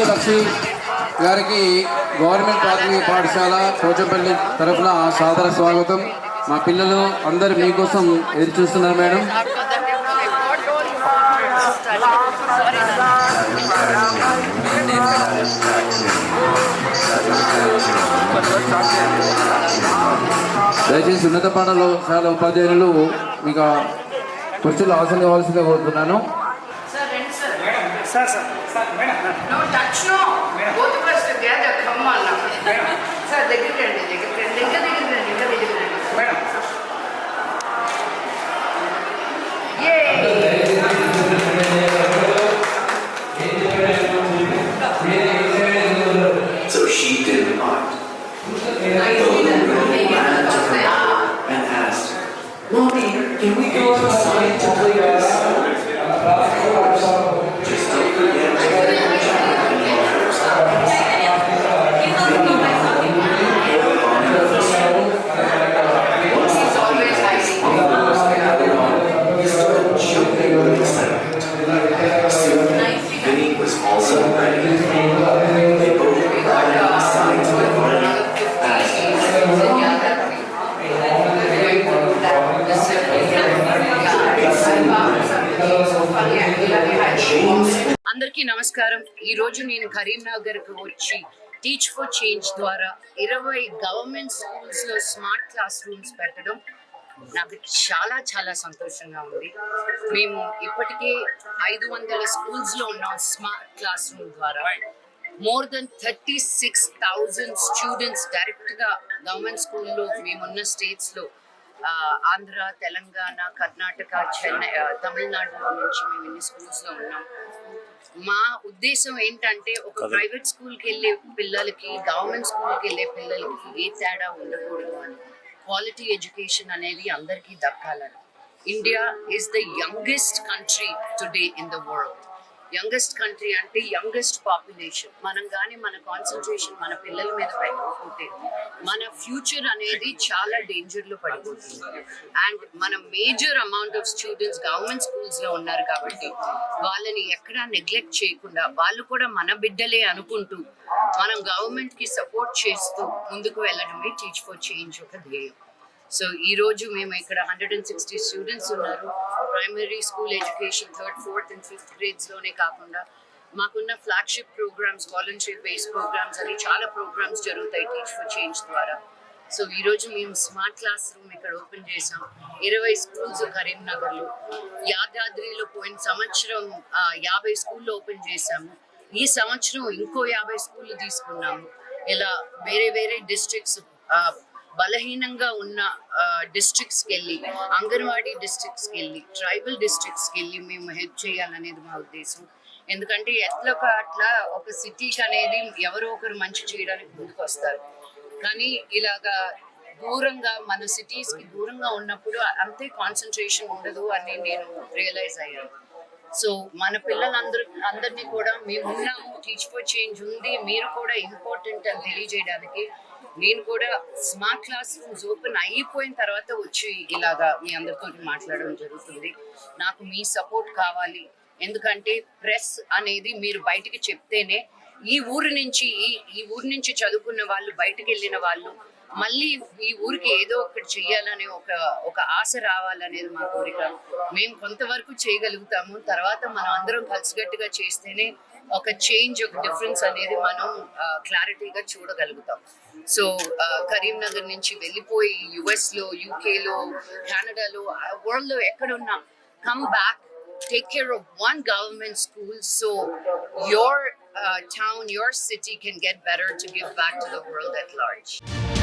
లక్ష్మి గారికి గవర్నమెంట్ ప్రాథమిక పాఠశాల కోచంపల్లి తరఫున సాదర స్వాగతం. మా పిల్లలు అందరు మీకోసం ఎదురు చూస్తున్నారు మేడం. దయచేసి ఉన్నత పాఠశాల ఉపాధ్యాయులు మీకు కుర్చీలు అవసరం కావాల్సిందిగా కోరుతున్నాను. Sir sir sir madam No touch, no. Both of us together. Come on now. Sir, దగ్గరికి రండి, దగ్గరికి రండి. ఇంకా దగ్గరికి రండి, ఇంకా దగ్గరికి రండి. Madam Yay! So she did not. ran to her mother and asked, Mommy, can we go outside to play అందరికీ నమస్కారం. ఈ రోజు నేను కరీంనగర్కు వచ్చి టీచ్ ఫర్ చేంజ్ ద్వారా ఇరవై గవర్నమెంట్ స్కూల్స్లో స్మార్ట్ క్లాస్ రూమ్స్ పెట్టడం నాకు చాలా చాలా సంతోషంగా ఉంది. మేము ఇప్పటికే ఐదు వందల స్కూల్స్లో ఉన్నాం స్మార్ట్ క్లాస్ రూమ్ ద్వారా. More than thirty six thousand students డైరెక్ట్గా గవర్నమెంట్ స్కూల్లో మేమున్న స్టేట్స్లో ఆంధ్ర తెలంగాణ కర్ణాటక చెన్నై తమిళనాడులో నుంచి మేము ఇన్ని స్కూల్స్లో ఉన్నాం. మా ఉద్దేశం ఏంటంటే ఒక ప్రైవేట్ స్కూల్కి వెళ్ళే పిల్లలకి గవర్నమెంట్ స్కూల్కి వెళ్ళే పిల్లలకి ఏ తేడా ఉండకూడదు అని. క్వాలిటీ ఎడ్యుకేషన్ అనేది అందరికీ దక్కాలని. India is the youngest country today in the world. Youngest country అంటే యంగెస్ట్ పాపులేషన్. మనం కానీ మన కాన్సన్ట్రేషన్ మన పిల్లల మీద పెట్టకపోతే మన ఫ్యూచర్ అనేది చాలా డేంజర్లో పడిపోతుంది. అండ్ మన major amount of students government స్కూల్స్లో ఉన్నారు కాబట్టి వాళ్ళని ఎక్కడా నెగ్లెక్ట్ చేయకుండా వాళ్ళు కూడా మన బిడ్డలే అనుకుంటూ మనం గవర్నమెంట్కి సపోర్ట్ చేస్తూ ముందుకు వెళ్ళడమే టీచ్ ఫర్ చేంజ్ ఒక ధ్యేయం. సో ఈ రోజు మేము ఇక్కడ హండ్రెడ్ అండ్ సిక్స్టీ స్టూడెంట్స్ ఉన్నారు. Primary school education third fourth and fifth గ్రేడ్స్లోనే కాకుండా మాకున్న flagship programmes volunteer base programmes అని చాలా ప్రోగ్రామ్స్ జరుగుతాయి టీచ్ ఫర్ చేంజ్ ద్వారా. సో ఈ రోజు మేము స్మార్ట్ క్లాస్ రూమ్ ఇక్కడ ఓపెన్ చేసాం ఇరవై స్కూల్స్ కరీంనగర్లో. యాదాద్రిలో పోయిన సంవత్సరం యాభై స్కూల్లో ఓపెన్ చేసాము ఈ సంవత్సరం ఇంకో యాభై స్కూళ్ళు తీసుకున్నాము. ఇలా వేరే వేరే డిస్ట్రిక్ట్స్ బలహీనంగా ఉన్న డిస్ట్రిక్ట్స్కి వెళ్ళి అంగన్వాడీ డిస్ట్రిక్ట్స్కి వెళ్ళి ట్రైబల్ డిస్ట్రిక్ట్స్కి వెళ్ళి మేము హెల్ప్ చేయాలనేది మా ఉద్దేశం. ఎందుకంటే ఎట్లా అట్లా ఒక సిటీకి అనేది ఎవరో ఒకరు మంచి చేయడానికి ముందుకు వస్తారు కానీ ఇలాగా దూరంగా మన సిటీస్కి దూరంగా ఉన్నప్పుడు అంతే కాన్సన్ట్రేషన్ ఉండదు అని నేను రియలైజ్ అయ్యాను. సో మన పిల్లలందరూ అందరినీ కూడా మేము ఉన్నాము టీచ్ ఫర్ చేంజ్ ఉంది మీరు కూడా ఇంపార్టెంట్ అని తెలియజేయడానికి నేను కూడా స్మార్ట్ క్లాస్ రూమ్స్ ఓపెన్ అయిపోయిన తర్వాత వచ్చి ఇలాగా మీ అందరితో మాట్లాడడం జరుగుతుంది. నాకు మీ సపోర్ట్ కావాలి. ఎందుకంటే ప్రెస్ అనేది మీరు బయటికి చెప్తేనే ఈ ఊరు నుంచి ఈ ఊరు నుంచి చదువుకున్న వాళ్ళు బయటకు వెళ్ళిన వాళ్ళు మళ్ళీ ఈ ఊరికి ఏదో ఒకటి చెయ్యాలనే ఒక ఒక ఆశ రావాలనేది మా కోరిక. మేము కొంతవరకు చేయగలుగుతాము. తర్వాత మనం అందరం కలిసికట్టుగా చేస్తేనే ఒక చేంజ్ ఒక డిఫరెన్స్ అనేది మనం క్లారిటీగా చూడగలుగుతాం. సో కరీంనగర్ నుంచి వెళ్ళిపోయి యుఎస్ లో యూకేలో కెనడాలో వరల్డ్ లో ఎక్కడున్నా come back take care of one government school so your uh, town, your city can get better to give back to the world at large.